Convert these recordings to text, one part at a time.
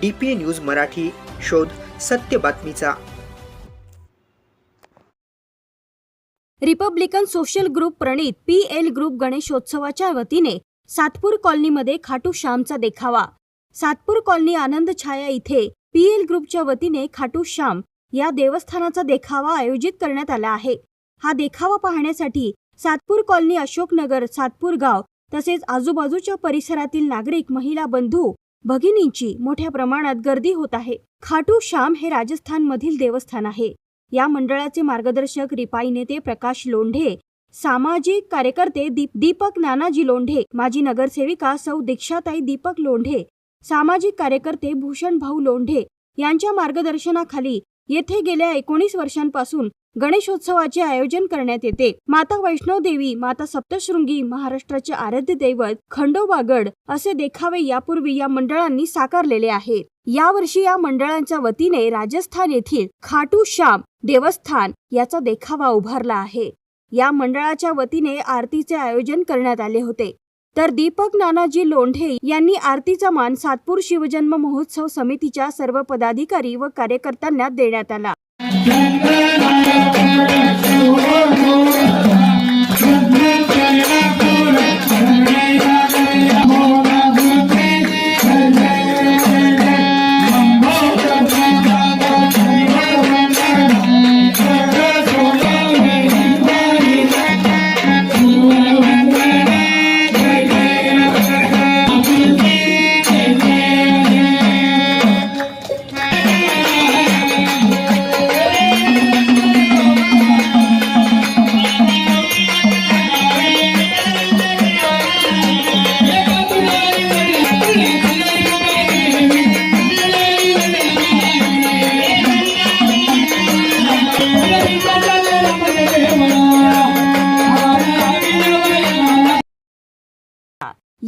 DPA news Marathi शोध सत्य बातमीचा. रिपब्लिकन सोशल ग्रुप प्रणित पी एल ग्रुप गणेशोत्सवाच्या वतीने सातपूर कॉलनीमध्ये खाटू श्यामचा देखावा. सातपूर कॉलनी आनंद छाया इथे पी एल ग्रुपच्या वतीने खाटू श्याम या देवस्थानाचा देखावा आयोजित करण्यात आला आहे. हा देखावा पाहण्यासाठी सातपूर कॉलनी अशोकनगर सातपूर गाव तसेच आजूबाजूच्या परिसरातील नागरिक महिला बंधू भगिनींची मोठ्या प्रमाणात गर्दी होत आहे. खाटू श्याम हे राजस्थानमधील देवस्थान आहे. या मंडळाचे मार्गदर्शक रिपाई नेते प्रकाश लोंढे सामाजिक कार्यकर्ते दीप दीपक नानाजी लोंढे माजी नगरसेविका सौ दीक्षाताई दीपक लोंढे सामाजिक कार्यकर्ते भूषण भाऊ लोंढे यांच्या मार्गदर्शनाखाली येथे गेल्या एकोणीस वर्षांपासून गणेशोत्सवाचे आयोजन करण्यात येते. माता वैष्णव देवी माता सप्तशृंगी महाराष्ट्राचे आराध्य दैवत खंडोबागड असे देखावे यापूर्वी या मंडळांनी साकारलेले आहेत. यावर्षी या मंडळांच्या वतीने राजस्थान येथील खाटू श्याम देवस्थान याचा देखावा उभारला आहे. या मंडळाच्या वतीने आरतीचे आयोजन करण्यात आले होते. तर दीपक नानाजी लोंढे यांनी आरतीचा मान सातपूर शिवजन्म महोत्सव समितीच्या सर्व पदाधिकारी व कार्यकर्त्यांना देण्यात आला. Oh,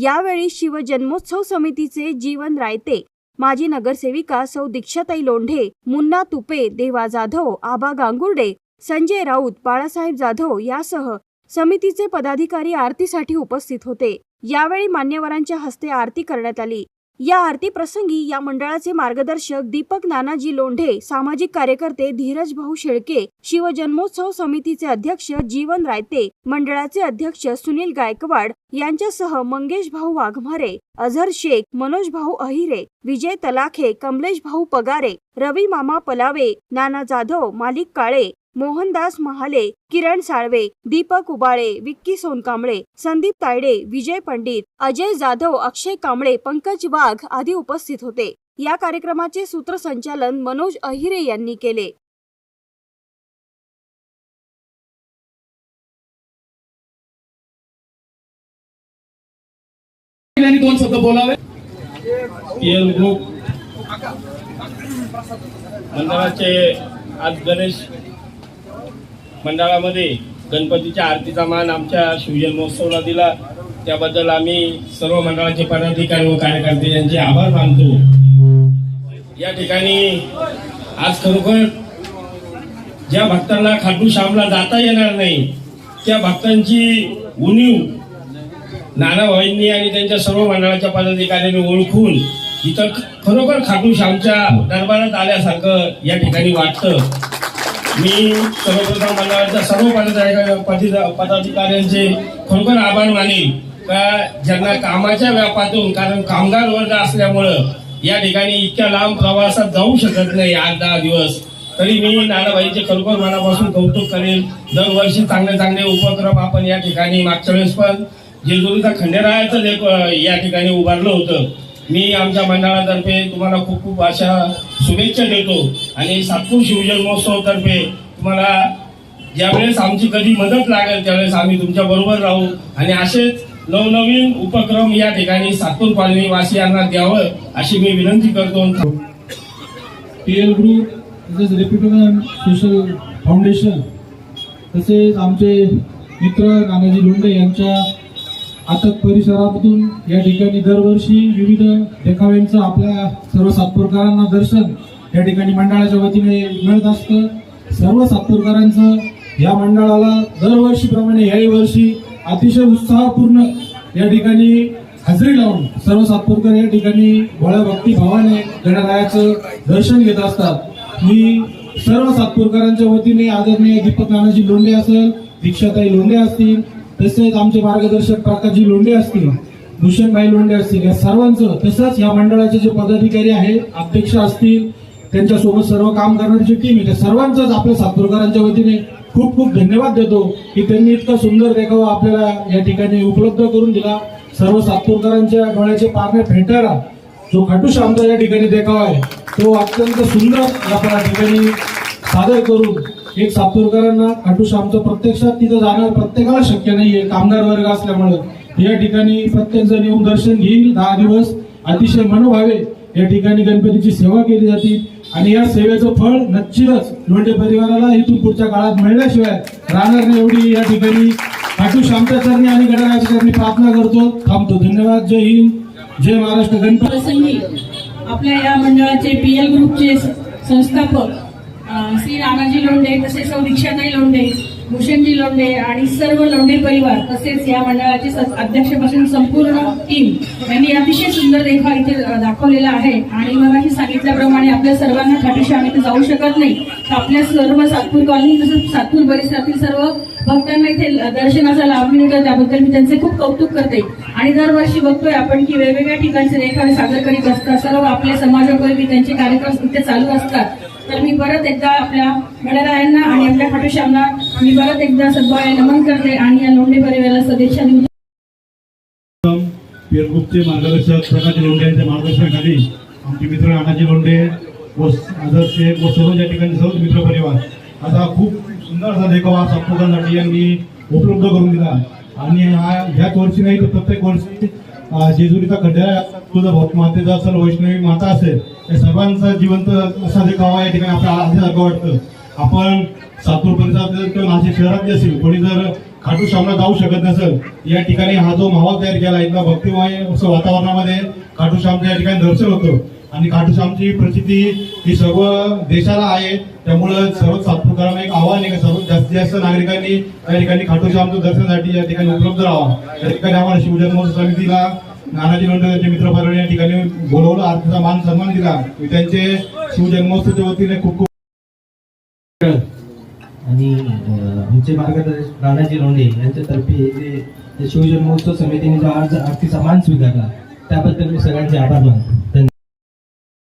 यावेळी शिवजन्मोत्सव समितीचे जीवन रायते माजी नगरसेविका सौ दीक्षाताई लोंढे मुन्ना तुपे देवा जाधव आबा गांगुर्डे संजय राऊत बाळासाहेब जाधव यासह समितीचे पदाधिकारी आरतीसाठी उपस्थित होते. यावेळी मान्यवरांच्या हस्ते आरती करण्यात आली. या आरती प्रसंगी या मंडळाचे मार्गदर्शक दीपक नानाजी लोंढे सामाजिक कार्यकर्ते धीरज भाऊ शेळके शिवजन्मोत्सव समितीचे अध्यक्ष जीवन रायते मंडळाचे अध्यक्ष सुनील गायकवाड यांच्यासह मंगेश भाऊ वाघमारे अझर शेख मनोज भाऊ अहिरे विजय तलाखे कमलेश भाऊ पगारे रवी मामा पलावे नाना जाधव मालिक काळे मोहनदास महाले किरण साळवे दीपक उबाळे विक्की सोनकांबळे संदीप तायडे विजय पंडित अजय जाधव अक्षय कांबळे पंकज वाघ आदी उपस्थित होते. या कार्यक्रमाचे सूत्रसंचालन मनोज अहिरे यांनी केले. दोन शब्द बोलावे. मंडळाचे आज गणेश मंडळामध्ये गणपतीच्या आरतीचा मान आमच्या शिवजन्मोत्सवला दिला. त्याबद्दल आम्ही सर्व मंडळाचे पदाधिकारी व कार्यकर्ते यांचे आभार मानतो. या ठिकाणी आज खरोखर ज्या भक्तांना खाटू श्यामला जाता येणार नाही त्या भक्तांची उणीव नाना भाईंनी आणि त्यांच्या सर्व मंडळाच्या पदाधिकाऱ्यांनी ओळखून इथं खरोखर खाटू श्यामच्या दरबारात आल्यासारखं या ठिकाणी वाटतं. मी सर्वप्रथम मंडळाच्या सर्व पदाधिकारी पदाधिकाऱ्यांचे खरोखर आभार मानेन. का ज्यांना कामाच्या व्यापातून कारण कामगार वर्ग असल्यामुळं या ठिकाणी इतक्या लांब प्रवासात जाऊ शकत नाही आठ दहा दिवस. तरी मी नानाबाईंचे खरोखर मनापासून कौतुक करेल दरवर्षी चांगले चांगले उपक्रम आपण या ठिकाणी मागच्या वेळेस पण जेजुरीचा खंडेरायाचं लेख या ठिकाणी उभारलं होतं. मी आमच्या मंडळातर्फे तुम्हाला खूप खूप अशा शुभेच्छा देतो. आणि सातपूर शिवजन्मोत्सवतर्फे तुम्हाला ज्यावेळेस आमची कधी मदत लागेल त्यावेळेस आम्ही तुमच्या बरोबर राहू. आणि असेच नवनवीन उपक्रम या ठिकाणी सातपूर कॉलनी वासियांना द्यावं अशी मी विनंती करतो. पीएल ग्रुप तसेच रेप्युटेशन सोशल फाउंडेशन तसेच आमचे मित्र नानाजी लोंढे यांच्या आता परिसरामधून या ठिकाणी दरवर्षी विविध देखाव्यांचं आपल्या सर्व सातपूरकरांना दर्शन या ठिकाणी मंडळाच्या वतीने मिळत असतं. सर्व सातपूरकरांचं या मंडळाला दरवर्षीप्रमाणे याही वर्षी अतिशय उत्साहपूर्ण या ठिकाणी हजेरी लावून सर्व सातपूरकर या ठिकाणी बळा भक्ती भावाने गणरायाचं दर्शन घेत असतात. मी सर्व सातपूरकरांच्या वतीने आदरणीय दीपक नानाजी लोंढे असेल दीक्षाताई लोंढे असतील तसेच आमचे मार्गदर्शक प्रकाशजी लोंढे असतील भूषणभाई लोंढे असतील या सर्वांचं तसंच या मंडळाचे जे पदाधिकारी आहेत अध्यक्ष असतील त्यांच्यासोबत सर्व काम करणारी जी टीम आहे त्या सर्वांचंच आपल्या सातपूरकरांच्या वतीने खूप खूप धन्यवाद देतो की त्यांनी इतका सुंदर देखावा आपल्याला या ठिकाणी उपलब्ध करून दिला. सर्व सातपूरकरांच्या डोळ्याचे पारणे फेटाळा जो खाटू श्यामचा या ठिकाणी देखावा आहे तो अत्यंत सुंदर आपण या ठिकाणी सादर करून एक सातुरकरांना खाटू श्यामचं प्रत्यक्षात तिथं जाणं प्रत्येकाला शक्य नाहीये. कामगार वर्ग असल्यामुळं. या ठिकाणी प्रत्येक जण येऊन दर्शन घेईल. दहा दिवस अतिशय मनोभावे या ठिकाणी गणपतीची सेवा केली जाते. आणि या सेवेचं फळ नक्कीच लोंढे परिवाराला इथून पुढच्या काळात मिळण्याशिवाय राहणार नाही. एवढी या ठिकाणी खाटू श्यामच्या चरणी आणि गणरायाच्या चरणी प्रार्थना करतो. थांबतो. धन्यवाद. जय हिंद. जय महाराष्ट्र. गणपती. आपल्या या मंडळाचे पी एल ग्रुपचे संस्थापक श्री रामाजी लोंढे तसेच दीक्षाताई लोंढे भूषणजी लोंढे आणि सर्व लोंढे परिवार तसेच या मंडळाचे अध्यक्षपासून संपूर्ण टीम यांनी अतिशय सुंदर देखा इथे दाखवलेला आहे. आणि मला हे सांगितल्याप्रमाणे आपल्या सर्वांना खाटीशी आम्ही तर जाऊ शकत नाही. तर आपल्या सर्व सातपूर कॉलनी तसंच सातपूर परिसरातील सर्व भक्तांना इथे दर्शनाचा लाभ मिळतो त्याबद्दल मी त्यांचे खूप कौतुक करते. आणि दरवर्षी बघतोय आपण की वेगवेगळ्या ठिकाणचे देखावे सादर करीत असतात. सर्व आपल्या समाजापैकी त्यांचे कार्यक्रम इथे चालू असतात. तर मी परत एकदा आपल्या गणरायांना आणि आपल्या खाटूश्यामला मी परत एकदा सद्भावे नमन करते आणि या लोंढे परिवाराला सदिच्छा देऊ पीर मार्गदर्शक प्रकाश लोंढे यांच्या मार्गदर्शनाखाली आमचे मित्र अनाजी लोंढे व आदर्श व सर्व या ठिकाणी सर्व मित्र परिवार. असा खूप सुंदर असा देखावा सप्तकांसाठी यांनी उपलब्ध करून दिला. आणि हा ह्याच वर्षी नाही तर प्रत्येक वर्षी जेजुरीचा खड्डा तुझा भक्त मातेचा असेल वैष्णवी माता असेल या सर्वांचा जिवंत असा गाव या ठिकाणी आपल्याला आधीसारखं वाटतं. आपण सातपूर परिसरात किंवा नाशिक शहरात असेल कोणी जर खाटू श्यामला जाऊ शकत नसेल या ठिकाणी हा जो माहोल तयार केला इथला भक्तिमय असं वातावरणामध्ये खाटू श्यामचं या ठिकाणी दर्शन होतं. आणि खाटूश्यामची प्रसिद्धी ही सर्व देशाला आहे. त्यामुळं सर्व सातपूरकरांना एक आव्हान आहे सर्व जास्तीत जास्त नागरिकांनी या ठिकाणी खाटू दर्शनासाठी या ठिकाणी उपलब्ध राहावा. या ठिकाणी आम्हाला शिवजन्मोत्सव समितीला नानाजी लोंढे मित्र परिवार या ठिकाणी बोलवलं आरतीचा मान सन्मान दिला. त्यांचे शिवजन्मोत्सवच्या वतीने खूप खूप आणि आमचे मार्गदर्शक नानाजी लोंढे यांच्यातर्फे जे शिवजन्मोत्सव समितीने जो आज आरतीचा मान स्वीकारला त्याबद्दल मी सगळ्यांचे आभार मानतो धन्यवाद DPL news bureau report Nashik